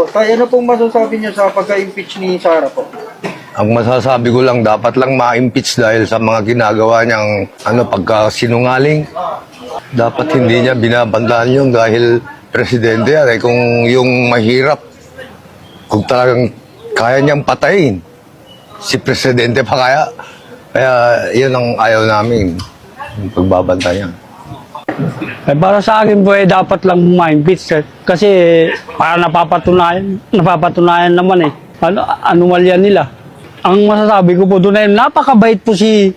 Po, tayo ano pong masasabi niyo sa pagka-impeach ni Sara po? Ang masasabi ko lang, dapat lang ma-impeach dahil sa mga ginagawa niyang ano, pagkasinungaling. Dapat hindi niya binabandaan yun dahil presidente yan. Eh, kung yung mahirap, kung talagang kaya niyang patayin, si presidente pa kaya. Kaya yun ang ayaw namin, yung pagbabanta niya. Eh, para sa akin po, eh, dapat lang ma-impeach. eh. Kasi para napapatunayan, napapatunayan naman eh. Ano, anomalya nila. Ang masasabi ko po doon ay napakabait po si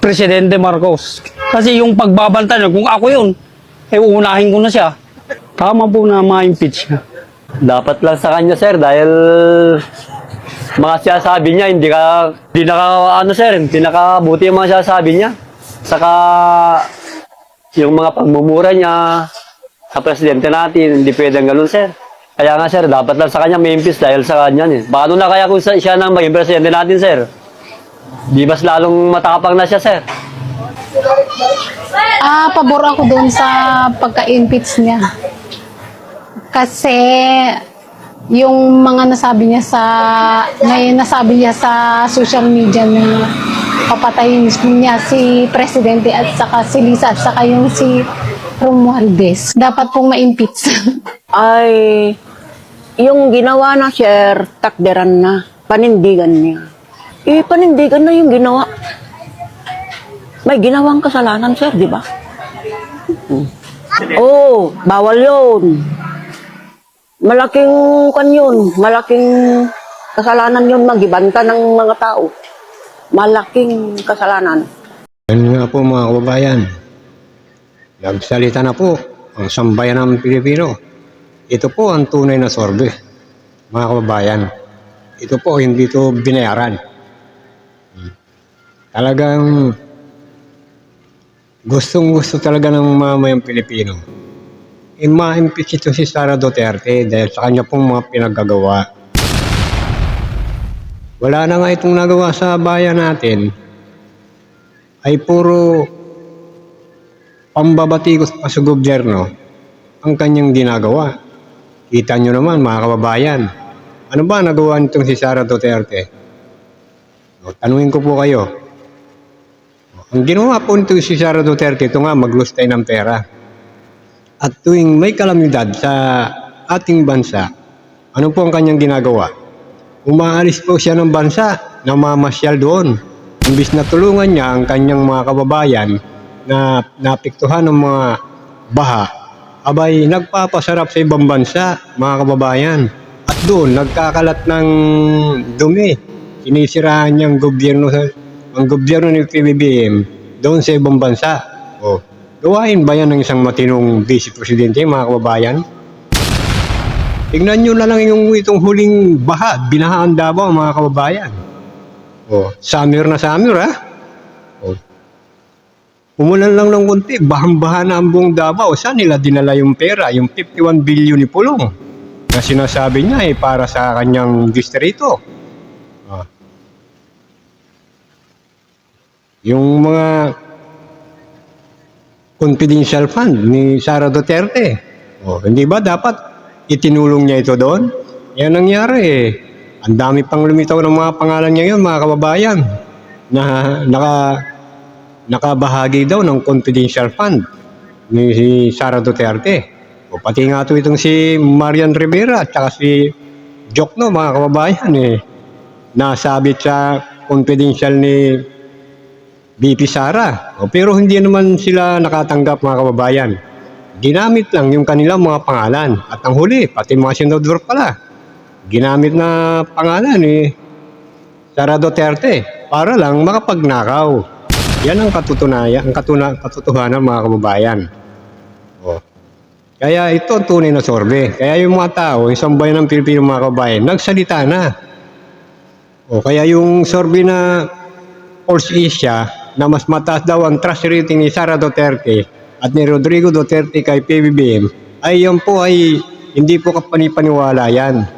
Presidente Marcos. Kasi yung pagbabanta niya, kung ako yun, eh uunahin ko na siya. Tama po na ma-impeach siya. Dapat lang sa kanya, sir, dahil mga sinasabi niya, hindi ka, hindi naka, ano, sir, hindi nakabuti yung mga sinasabi niya. Saka, yung mga pagmumura niya sa presidente natin, hindi pwedeng ganun, sir. Kaya nga, sir, dapat lang sa kanya may impis dahil sa kanya. Eh. Doon na kaya kung siya nang maging presidente natin, sir. Di mas lalong matapang na siya, sir. Ah, pabor ako doon sa pagka-impeach niya. Kasi yung mga nasabi niya sa may nasabi niya sa social media na papatayin niya si presidente at saka si Lisa at saka yung si Romualdez. Dapat pong ma-impeach. ay yung ginawa na sir, takderan na. Panindigan niya. Eh, panindigan na yung ginawa. May ginawang kasalanan, sir, di ba? Oo, oh, bawal yun. Malaking kan yun. Malaking kasalanan yun magibanta ng mga tao. Malaking kasalanan. Yan nga po mga kababayan. Nagsalita na po ang sambayan ng Pilipino. Ito po ang tunay na sorbe, mga kababayan. Ito po, hindi to binayaran. Talagang gustong gusto talaga ng mamayang Pilipino. E ma-impeach ito si Sara Duterte dahil sa kanya pong mga pinagagawa. Wala na nga itong nagawa sa bayan natin ay puro pambabatikos pa sa gobyerno ang kanyang ginagawa. Kita nyo naman mga kababayan, ano ba nagawa nitong si Sara Duterte? O, tanungin ko po kayo. O, Ang ginawa po nito si Sara Duterte, ito nga maglustay ng pera. At tuwing may kalamidad sa ating bansa, ano po ang kanyang ginagawa? Umaalis po siya ng bansa, namamasyal doon. Imbis na tulungan niya ang kanyang mga kababayan na napiktuhan ng mga baha, abay nagpapasarap sa ibang bansa, mga kababayan. At doon, nagkakalat ng dumi. Sinisiraan niya ang gobyerno, ang gobyerno ni PBBM doon sa ibang bansa. O, gawain ba yan ng isang matinong vice presidente, mga kababayan? Tingnan nyo na lang yung itong huling baha, binahaan Davao mga kababayan. O, summer na summer ha. O, umulan lang ng kunti, bahang-baha na ang buong Davao. Saan nila dinala yung pera, yung 51 billion ni Pulong? Na sinasabi niya eh, para sa kanyang distrito. Ah. Yung mga confidential fund ni Sara Duterte. O, hindi ba dapat itinulong niya ito doon? Yan ang nangyari eh. Ang dami pang lumitaw ng mga pangalan niya yun, mga kababayan, na naka, nakabahagi daw ng confidential fund ni si Sara Duterte. O pati nga ito itong si Marian Rivera at saka si Jokno, mga kababayan eh. Nasabit sa confidential ni BP Sara. O, pero hindi naman sila nakatanggap mga kababayan. Ginamit lang yung kanilang mga pangalan. At ang huli, pati mga senador pala. Ginamit na pangalan ni Sara Duterte para lang makapagnakaw. Yan ang katutunayan, ang katuna, katotohanan mga kababayan. O. Kaya ito ang tunay na sorbe. Kaya yung mga tao, yung sambayan ng Pilipino mga kababayan, nagsalita na. O kaya yung sorbe na Force Asia na mas mataas daw ang trust rating ni Sara Duterte at ni Rodrigo Duterte kay PBBM ay yan po ay hindi po kapanipaniwala yan.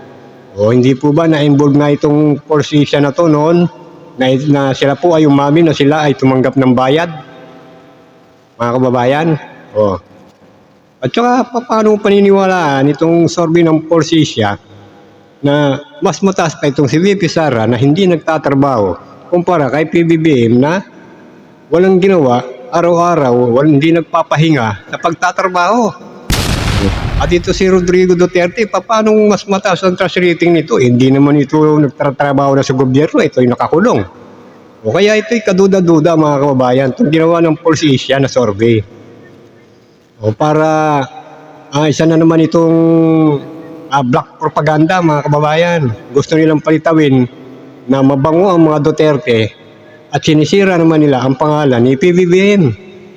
O hindi po ba na-involve nga itong Asia na to noon na, na sila po ay umamin na sila ay tumanggap ng bayad? Mga kababayan? O. At saka, pa- paano paniniwalaan itong survey ng Porcissia na mas mataas pa itong si VP Sara na hindi nagtatrabaho kumpara kay PBBM na walang ginawa, araw-araw, hindi nagpapahinga sa pagtatrabaho. At ito si Rodrigo Duterte, pa- paano mas mataas ang trust rating nito? Eh, Hindi naman ito nagtatrabaho na sa gobyerno, ito ay nakakulong. O kaya ito'y kaduda-duda mga kababayan, itong ginawa ng Porcissia na survey. O para ah, isa na naman itong ah, black propaganda mga kababayan. Gusto nilang palitawin na mabango ang mga Duterte at sinisira naman nila ang pangalan ni PBBM.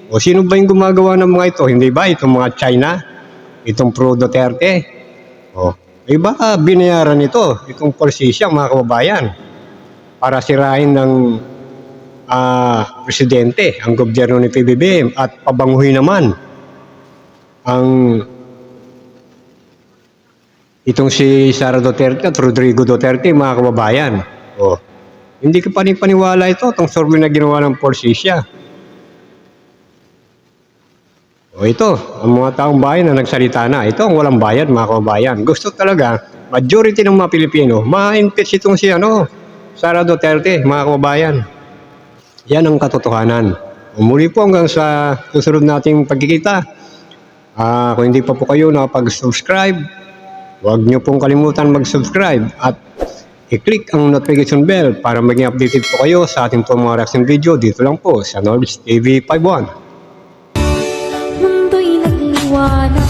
O sino ba yung gumagawa ng mga ito? Hindi ba itong mga China? Itong pro Duterte? O, ay baka binayaran ito, itong Porcissia mga kababayan para sirain ng ah, presidente ang gobyerno ni PBBM at pabanguhin naman ang itong si Sara Duterte at Rodrigo Duterte, mga kababayan. Oh, hindi ka panipaniwala ito, itong survey na ginawa ng Porcissia. O ito, ang mga taong bayan na nagsalita na. Ito ang walang bayad, mga kababayan. Gusto talaga, majority ng mga Pilipino, ma-impeach itong si ano, Sara Duterte, mga kababayan. Yan ang katotohanan. Muli po hanggang sa susunod nating pagkikita. Ah, kung hindi pa po kayo nakapag-subscribe, huwag niyo pong kalimutan mag-subscribe at i-click ang notification bell para maging updated po kayo sa ating pong mga reaction video dito lang po sa Norris TV 51. mundo'y nagliwanag